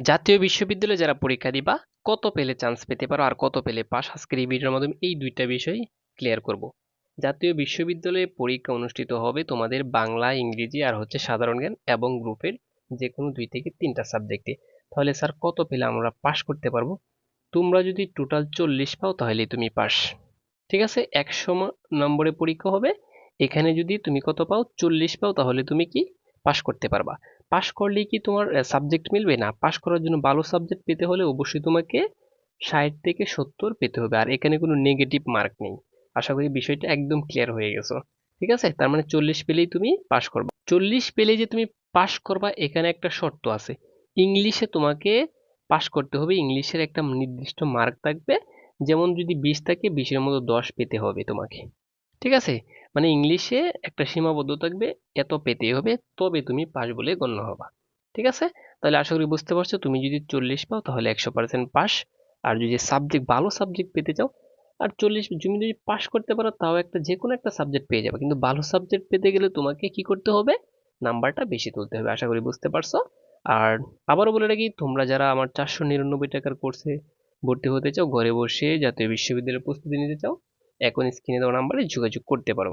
জাতীয় বিশ্ববিদ্যালয়ে যারা পরীক্ষা দিবা, কত পেলে চান্স পেতে পারো আর কত পেলে পাস আজকের এই ভিডিওর মাধ্যমে এই দুইটা বিষয় ক্লিয়ার করব। জাতীয় বিশ্ববিদ্যালয়ে পরীক্ষা অনুষ্ঠিত হবে তোমাদের বাংলা, ইংরেজি আর হচ্ছে সাধারণ জ্ঞান এবং গ্রুপের যে কোনো দুই থেকে তিনটা সাবজেক্টে তাহলে স্যার কত পেলে আমরা পাশ করতে পারব? তোমরা যদি টোটাল চল্লিশ পাও তাহলে তুমি পাস ঠিক আছে? একশো নম্বরে পরীক্ষা হবে। এখানে যদি তুমি কত পাও? চল্লিশ পাও, তাহলে তুমি কি পাশ করতে পারবা। পাশ করলে কি তোমার সাবজেক্ট মিলবে না? পাশ করার জন্য ভালো সাবজেক্ট পেতে হলে অবশ্যই তোমাকে ষাট থেকে সত্তর পেতে হবে। আর এখানে কোনো নেগেটিভ মার্ক নেই। আশা করি বিষয়টা একদম ক্লিয়ার হয়ে গেছো। ঠিক আছে? তার মানে চল্লিশ পেলেই তুমি পাশ করবা। চল্লিশ পেলেই যে তুমি পাশ করবা, এখানে একটা শর্ত আছে। ইংলিশে তোমাকে পাশ করতে হবে। ইংলিশের একটা নির্দিষ্ট মার্ক থাকবে। যেমন যদি বিশ থাকে, বিশের মতো দশ পেতে হবে তোমাকে। ঠিক আছে? মানে ইংলিশে একটা সীমাবদ্ধ থাকবে, এত পেতেই হবে, তবে তুমি পাস বলে গণ্য হবা। ঠিক আছে? তাহলে আশা করি বুঝতে পারছ, তুমি যদি চল্লিশ পাও তাহলে একশো পার্সেন্ট পাস। আর যদি সাবজেক্ট ভালো সাবজেক্ট পেতে চাও, আর চল্লিশ, তুমি যদি পাস করতে পারো, তাও একটা যে কোনো একটা সাবজেক্ট পেয়ে যাবে। কিন্তু ভালো সাবজেক্ট পেতে গেলে তোমাকে কি করতে হবে? নাম্বারটা বেশি তুলতে হবে, আশা করি বুঝতে পারছ। আর আবারও বলে রাখি, তোমরা যারা আমার চারশো নিরানব্বই টাকার কোর্সে ভর্তি হতে চাও, ঘরে বসে জাতীয় বিশ্ববিদ্যালয়ের প্রস্তুতি নিতে চাও এখন স্ক্রিনে দেওয়া নাম্বারে যোগাযোগ করতে পারো।